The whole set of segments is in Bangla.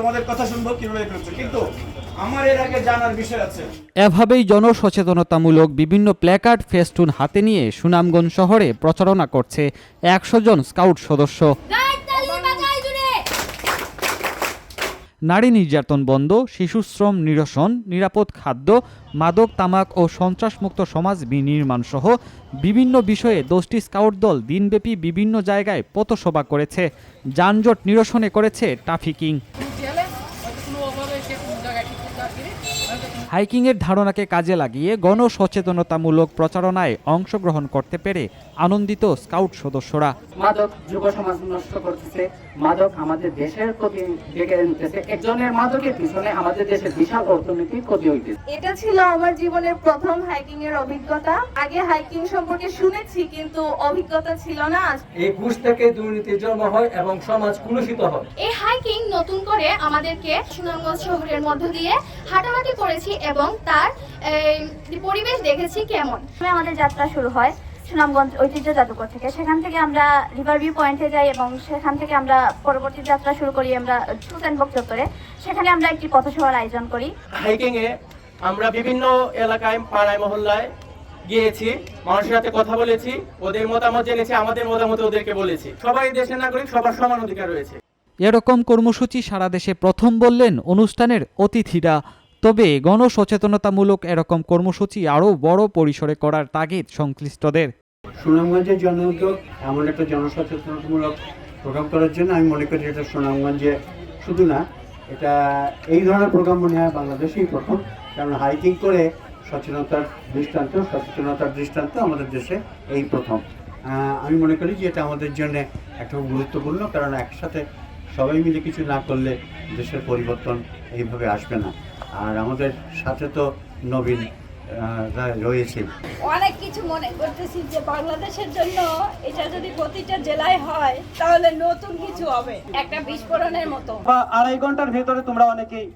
তোমাদের কথা শুনব কীভাবে করছ। কিন্তু আমার এর আগে জানার বিষয় আছে। এভাবেই জনসচেতনতামূলক বিভিন্ন প্ল্যাকার্ড ফেস্টুন হাতে নিয়ে সুনামগঞ্জ শহরে প্রচারণা করছে একশো জন স্কাউট সদস্য। নারী নির্যাতন বন্ধ শিশুশ্রম নিরসন, নিরাপদ খাদ্য, মাদক, তামাক ও সন্ত্রাসমুক্ত সমাজ বিনির্মাণ সহ বিভিন্ন বিষয়ে দশটি স্কাউট দল দিনব্যাপী বিভিন্ন জায়গায় পথসভা করেছে। যানজট নিরসনে করেছে ট্রাফিকিং। হাইকিংয়ের ধারণাকে কাজে লাগিয়ে গণসচেতনতামূলক প্রচারণায় অংশগ্রহণ করতে পেরে আনন্দিত স্কাউট সদস্যরা। মাদক যুব সমাজ নষ্ট করতেছে। মাদক আমাদের দেশের ক্ষতি ডেকে আনতেছে। একজনের মাদকের পিছনে আমাদের দেশের বিশাল অর্থনৈতিক ক্ষতি হইতেছে। এটা ছিল আমার জীবনের প্রথম হাইকিং এর অভিজ্ঞতা। আগে হাইকিং সম্পর্কে শুনেছি কিন্তু অভিজ্ঞতা ছিল না। এই ঘুষ থেকে দুর্নীতির জন্ম হয় এবং সমাজ কুলুষিত হয়। এই হাইকিং নতুন করে আমাদেরকে সুনামগঞ্জ শহরের মধ্য দিয়ে হাঁটাহাঁটি করেছি এবং তার পরিবেশ দেখেছি কেমন। আমাদের যাত্রা শুরু হয় সুনামগঞ্জ ঐতিহ্য জাদুঘর থেকে। সেখান থেকে আমরা রিভার ভিউ পয়েন্টে যাই এবং সেখান থেকে আমরা পরবর্তী যাত্রা শুরু করি আমরা সুলতানবক চত্বরে। সেখানে আমরা একটি পথসভার আয়োজন করি। হাইকিং এ আমরা বিভিন্ন এলাকায় পাড়ায় মহল্লায় গিয়েছি মানুষের সাথে কথা বলেছি ওদের মতামত জেনেছি আমাদের মতামত ওদেরকে বলেছি। সবাই দেশের নাগরিক সবার সমান অধিকার রয়েছে। এরকম কর্মসূচি সারা দেশে প্রথম বললেন অনুষ্ঠানের অতিথিরা। তবে গণসচেতনতামূলক এরকম কর্মসূচি আরও বড় পরিসরে করার তাগিদ সংশ্লিষ্টদের। সুনামগঞ্জের জনউদ্যোগ এমন একটা জনসচেতনতামূলক প্রোগ্রাম করার জন্য আমি মনে করি এটা সুনামগঞ্জে শুধু না, এটা এই ধরনের প্রোগ্রাম মনে হয় বাংলাদেশেই প্রথম, কারণ হাইকিং করে সচেতনতার দৃষ্টান্ত সচেতনতার দৃষ্টান্ত আমাদের দেশে এই প্রথম। আমি মনে করি যে এটা আমাদের জন্য একটা গুরুত্বপূর্ণ, কারণ একসাথে সবাই মিলে কিছু না করলে দেশের পরিবর্তন এইভাবে আসবে না। আর আমাদের সাথে তো নবীন রা- রয়েছে অনেক কিছু মনে করতেছি যে বাংলাদেশের জন্য এটা যদি প্রতিটা জেলায় হয় তাহলে নতুন কিছু হবে একটা বিস্ফোরণের মতো। আড়াই ঘণ্টার ভেতরে তোমরা অনেকেই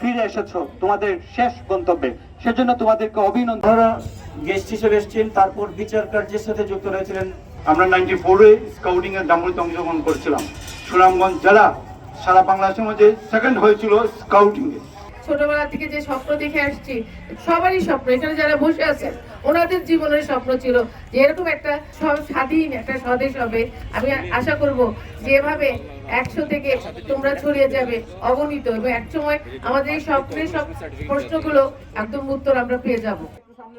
ফিরে এসেছ তোমাদের শেষ গন্তব্যে। সেজন্য তোমাদেরকে অভিনন্দন। গেস্ট হিসেবে এসেছেন তারপর বিচার কার্যের সাথে যুক্ত রয়েছিলেন আমরা নাইনটি ফোরে স্কাউটিং এর ডামুরিতে অংশগ্রহণ করেছিলাম। সুনামগঞ্জ জেলা, সারা বাংলাদেশের মধ্যে সেকেন্ড হয়েছিল স্কাউটিং এ। ছোটবেলা থেকে যে স্বপ্ন দেখে আসছি, সবারই স্বপ্ন, এখানে যারা বসে আছেন, ওনাদের জীবনের স্বপ্ন ছিল যে এরকম একটা স্বাধীন, একটা স্বদেশ হবে। আমি আশা করব যে এভাবে একশো থেকে তোমরা ছড়িয়ে যাবে অগণিত এবং একসময় আমাদের এই স্বপ্নের সব প্রশ্নগুলো একদম উত্তর আমরা পেয়ে যাব।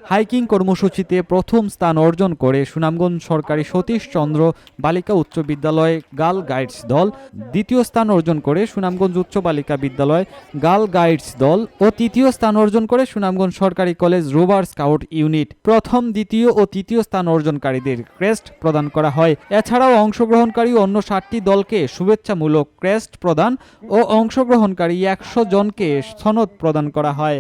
হাইকিং কর্মসূচিতে প্রথম স্থান অর্জন করে সুনামগঞ্জ সরকারি সতীশ চন্দ্র বালিকা উচ্চ বিদ্যালয় গার্ল গাইডস দল, দ্বিতীয় স্থান অর্জন করে সুনামগঞ্জ উচ্চ বালিকা বিদ্যালয় গার্ল গাইডস দল ও তৃতীয় স্থান অর্জন করে সুনামগঞ্জ সরকারি কলেজ রোভার স্কাউট ইউনিট। প্রথম, দ্বিতীয় ও তৃতীয় স্থান অর্জনকারীদের ক্রেস্ট প্রদান করা হয়। এছাড়াও অংশগ্রহণকারী অন্য ষাটটি দলকে শুভেচ্ছামূলক ক্রেস্ট প্রদান ও অংশগ্রহণকারী একশো জনকে সনদ প্রদান করা হয়।